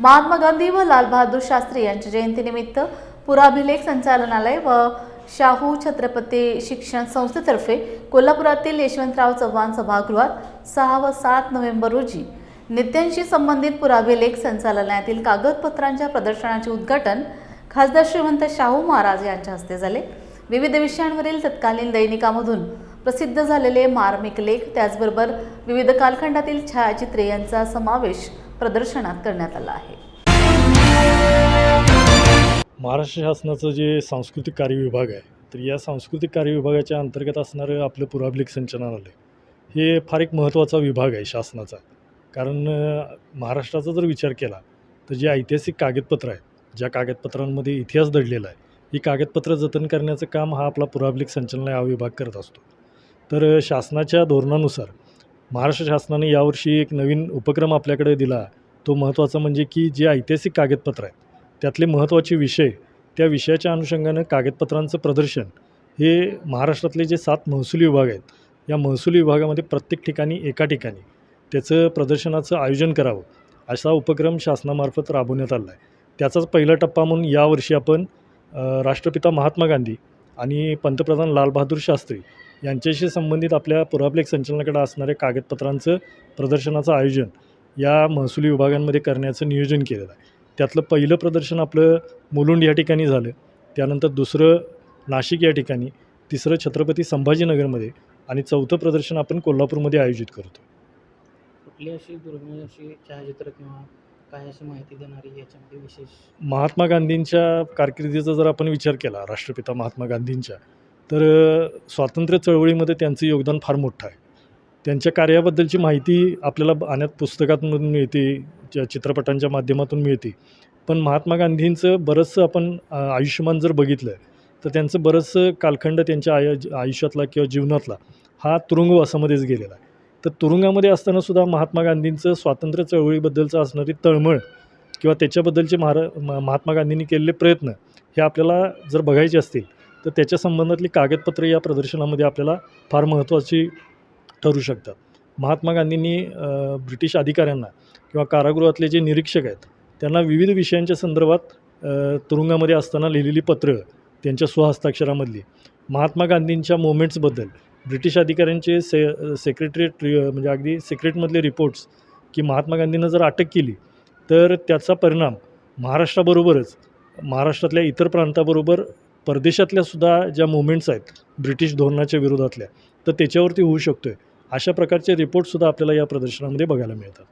महात्मा गांधी व लालबहादूर शास्त्री यांच्या जयंतीनिमित्त पुराभिलेख संचालनालय व शाहू छत्रपती शिक्षण संस्थेतर्फे कोल्हापुरातील यशवंतराव चव्हाण सभागृहात सहा व सात नोव्हेंबर रोजी नित्यांशी संबंधित पुराभिलेख संचालनालयातील कागदपत्रांच्या प्रदर्शनाचे उद्घाटन खासदार श्रीमंत शाहू महाराज यांच्या हस्ते झाले. विविध विषयांवरील तत्कालीन दैनिकामधून प्रसिद्ध झालेले मार्मिक लेख त्याचबरोबर विविध कालखंडातील छायाचित्रे यांचा समावेश प्रदर्शनात करण्यात आला आहे. महाराष्ट्र शासनाचं जे सांस्कृतिक कार्य विभाग आहे तर या सांस्कृतिक कार्य विभागाच्या अंतर्गत असणारं आपलं पुराभिलेख संचालनालय हे फार एक महत्त्वाचा विभाग आहे शासनाचा. कारण महाराष्ट्राचा जर विचार केला तर जे ऐतिहासिक कागदपत्र आहेत ज्या कागदपत्रांमध्ये इतिहास दडलेला आहे ही कागदपत्रं जतन करण्याचं काम हा आपला पुराभिलेख संचालनालय हा विभाग करत असतो. तर शासनाच्या धोरणानुसार महाराष्ट्र शासनाने यावर्षी एक नवीन उपक्रम आपल्याकडे दिला. तो महत्त्वाचा म्हणजे की जे ऐतिहासिक कागदपत्र आहेत त्यातले महत्त्वाचे विषय त्या विषयाच्या अनुषंगानं कागदपत्रांचं प्रदर्शन हे महाराष्ट्रातले जे सात महसुली विभाग आहेत या महसुली विभागामध्ये प्रत्येक ठिकाणी एका ठिकाणी त्याचं प्रदर्शनाचं आयोजन करावं असा उपक्रम शासनामार्फत राबवण्यात आला आहे त्याचाच पहिला टप्पा म्हणून यावर्षी आपण राष्ट्रपिता महात्मा गांधी आणि पंतप्रधान लालबहादूर शास्त्री यांच्याशी संबंधित आपल्या पुराभिलेख संचालनाकडे असणाऱ्या कागदपत्रांचं प्रदर्शनाचं आयोजन या महसुली विभागांमध्ये करण्याचं नियोजन केलेलं आहे. त्यातलं पहिलं प्रदर्शन आपलं मुलुंड या ठिकाणी झालं. त्यानंतर दुसरं नाशिक या ठिकाणी तिसरं छत्रपती संभाजीनगरमध्ये आणि चौथं प्रदर्शन आपण कोल्हापूरमध्ये आयोजित करतो. कुठली अशी दुर्मिळ अशी छायाचित्र किंवा काय अशी माहिती देणारी याच्यामध्ये विशेष? महात्मा गांधींच्या कारकिर्दीचा जर आपण विचार केला राष्ट्रपिता महात्मा गांधींच्या तर स्वातंत्र्य चळवळीमध्ये त्यांचं योगदान फार मोठं आहे. त्यांच्या कार्याबद्दलची माहिती आपल्याला अनेक पुस्तकातून मिळते च- चित्रपटांच्या माध्यमातून मिळते. पण महात्मा गांधींचं बरंचसं आपण आयुष्यमान जर बघितलं तर त्यांचं बरंचसं कालखंड त्यांच्या आय आयुष्यातला किंवा जीवनातला हा तुरुंगवासामध्येच गेलेला आहे. तर तुरुंगामध्ये असताना सुद्धा महात्मा गांधींचं स्वातंत्र्य चळवळीबद्दलचं असणारी तळमळ किंवा त्याच्याबद्दलचे महारा म- महात्मा गांधींनी केलेले प्रयत्न हे आपल्याला जर बघायचे असतील तर त्याच्या संबंधातली कागदपत्रे या प्रदर्शनामध्ये आपल्याला फार महत्त्वाची ठरू शकतात. महात्मा गांधींनी ब्रिटिश अधिकाऱ्यांना किंवा कारागृहातले जे निरीक्षक आहेत त्यांना विविध विषयांच्या संदर्भात तुरुंगामध्ये असताना लिहिलेली पत्रं त्यांच्या स्वहस्ताक्षरामधली. महात्मा गांधींच्या मुवमेंट्सबद्दल ब्रिटिश अधिकाऱ्यांचे से सेक्रेटरीट म्हणजे अगदी सिक्रेटमधले रिपोर्ट्स की महात्मा गांधींना जर अटक केली तर त्याचा परिणाम महाराष्ट्राबरोबरच महाराष्ट्रातल्या इतर प्रांताबरोबर परदेशातल्या सुद्धा ज्या मुवमेंट्स आहेत ब्रिटिश धोरणाच्या विरोधातल्या तर त्याच्यावरती होऊ शकतो आहे अशा प्रकारचे रिपोर्टसुद्धा आपल्याला या प्रदर्शनामध्ये बघायला मिळतात.